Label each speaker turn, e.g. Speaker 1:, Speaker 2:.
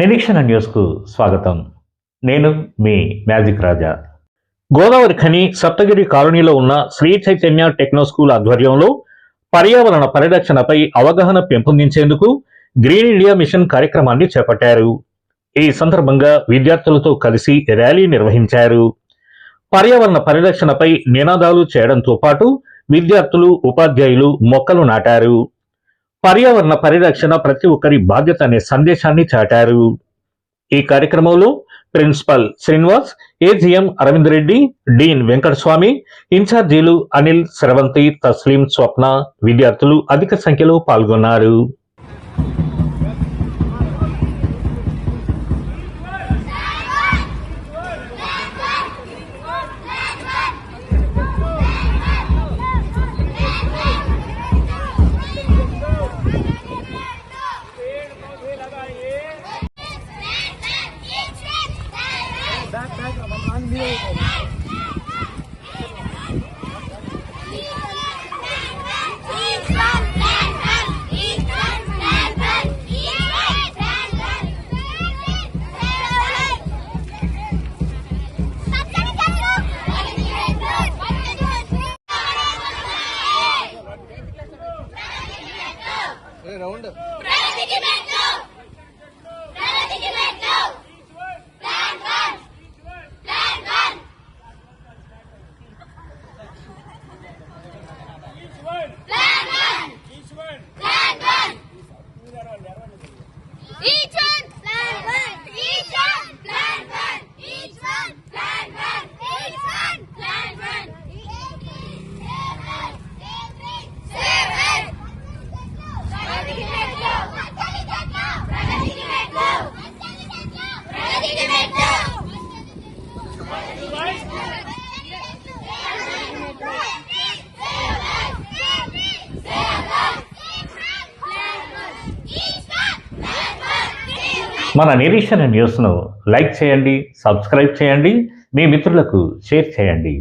Speaker 1: నిరీక్షణ న్యూస్కు స్వాగతం. నేను మీ మ్యాజిక్ రాజా. గోదావరి ఖని సప్తగిరి కాలనీలో ఉన్న శ్రీ చైతన్య టెక్నో స్కూల్ ఆధ్వర్యంలో పర్యావరణ పరిరక్షణపై అవగాహన పెంపొందించేందుకు గ్రీన్ ఇండియా మిషన్ కార్యక్రమాన్ని చేపట్టారు. ఈ సందర్భంగా విద్యార్థులతో కలిసి ర్యాలీ నిర్వహించారు. పర్యావరణ పరిరక్షణపై నినాదాలు చేయడంతో పాటు విద్యార్థులు ఉపాధ్యాయులు మొక్కలు నాటారు. పర్యావరణ పరిరక్షణ ప్రతి ఒక్కరి బాధ్యత అనే సందేశాన్ని చాటారు. ఈ కార్యక్రమంలో principal Srinivas AGM Aravind Reddy dean Venkataswamy ఇన్ఛార్జీలు అనిల్ స్రవంతి తస్లీం స్వప్న విద్యార్థులు అధిక సంఖ్యలో పాల్గొన్నారు.
Speaker 2: రౌండ్
Speaker 3: 一圈
Speaker 1: మన నిరీక్షణ న్యూస్ను లైక్ చేయండి సబ్స్క్రైబ్ చేయండి మీ మిత్రులకు షేర్ చేయండి.